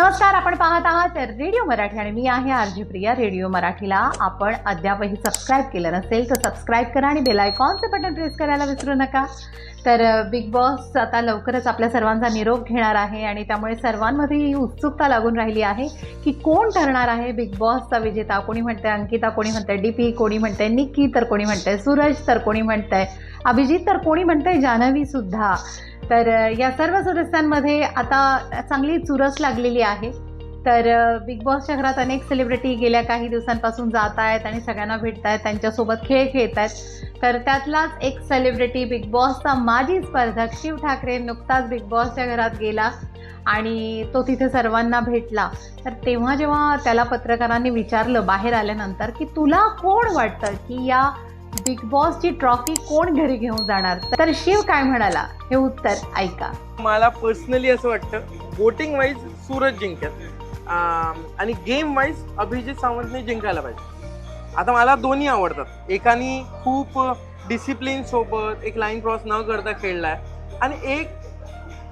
नमस्कार आपण पाहत आहात रेडिओ मराठी आणि मी आहे आर जी प्रिया. रेडिओ मराठीला आपण अद्यापही सबस्क्राईब केलं नसेल तर सबस्क्राईब करा आणि बेल आयकॉनचं बटन प्रेस करायला विसरू नका. तर बिग बॉस आता लवकरच आपल्या सर्वांचा निरोप घेणार आहे आणि त्यामुळे सर्वांमध्ये ही उत्सुकता लागून राहिली आहे की कोण ठरणार आहे बिग बॉसचा विजेता? कोणी म्हणतंय अंकिता कोणी म्हणतंय डीपी कोणी म्हणतंय निक्की तर कोणी म्हणतंय सूरज तर कोणी म्हणतंय अभिजित तर कोणी म्हणतंय जान्हवी सुद्धा. तर या सर्व सदस्यांमध्ये आता चांगली चुरस लागलेली आहे. तर बिग बॉसच्या घरात अनेक सेलिब्रिटी गेल्या काही दिवसांपासून जात आहेत आणि सगळ्यांना भेटत आहेत त्यांच्यासोबत खेळ खेळत आहेत. तर त्यातलाच एक सेलिब्रिटी बिग बॉसचा माजी स्पर्धक शिव ठाकरे नुकताच बिग बॉसच्या घरात गेला आणि तो तिथे सर्वांना भेटला. तर तेव्हा जेव्हा त्याला पत्रकारांनी विचारलं बाहेर आल्यानंतर की तुला कोण वाटतं की या बिग बॉसची ट्रॉफी कोण घरी घेऊन जाणार? तर शिव काय म्हणाला? हे उत्तर ऐका. मला पर्सनली असं वाटतं वोटिंग वाईज सूरज जिंकेल. आणि गेम वाईज अभिजित सावंतने जिंकायला पाहिजे. आता मला दोन्ही आवडतात. एकानी खूप डिसिप्लिन सोबत एक लाईन क्रॉस न करता खेळलाय. आणि एक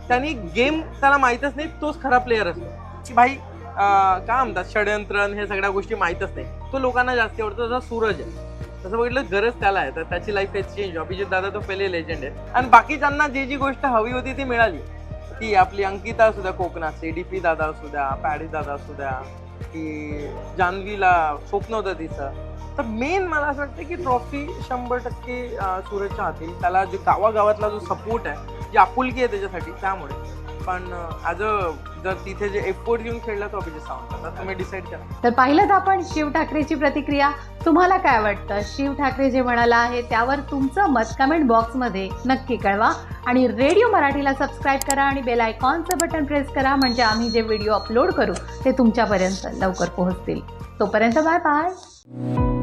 त्यांनी गेम त्याला माहीतच नाही तोच खरा प्लेअर असतो. की भाई काय म्हणतात षडयंत्रण हे सगळ्या गोष्टी माहीतच नाही. तो लोकांना जास्त आवडतो तसा सूरज आहे. तसं बघितलं गरज त्याला आहे. तर त्याची लाईफ काही चेंज अभिजित दादा तो पहिले लेजंड आहे. आणि बाकीच्यांना जी जी गोष्ट हवी होती ती मिळाली. ती आपली अंकिता असू द्या कोकणातली डी पी दादा असू द्या पॅडी दादा असू द्या की जान्हवीला स्वप्न होतं तिचं. तर मेन मला असं वाटतं की ट्रॉफी शंभर टक्के सूरजच्या हाती. त्याला जो गावागावातला जो सपोर्ट आहे जी आपुलकी आहे त्याच्यासाठी त्यामुळे. पण ॲज अ जर तिथे जे एफोर्ट घेऊन खेळला तो अभिजित सावंत. आता तुम्ही डिसाईड करा. तर पाहिलं आपण शिव ठाकरेची प्रतिक्रिया. तुम्हाला काय वाटतं? शिव ठाकरे जे म्हणाला आहे त्यावर तुमचं मत कमेंट बॉक्समध्ये नक्की कळवा. आणि रेडिओ मराठीला सबस्क्राईब करा आणि बेल आयकॉनचं बटन प्रेस करा. म्हणजे आम्ही जे व्हिडिओ अपलोड करू ते तुमच्यापर्यंत लवकर पोहोचतील. तोपर्यंत बाय बाय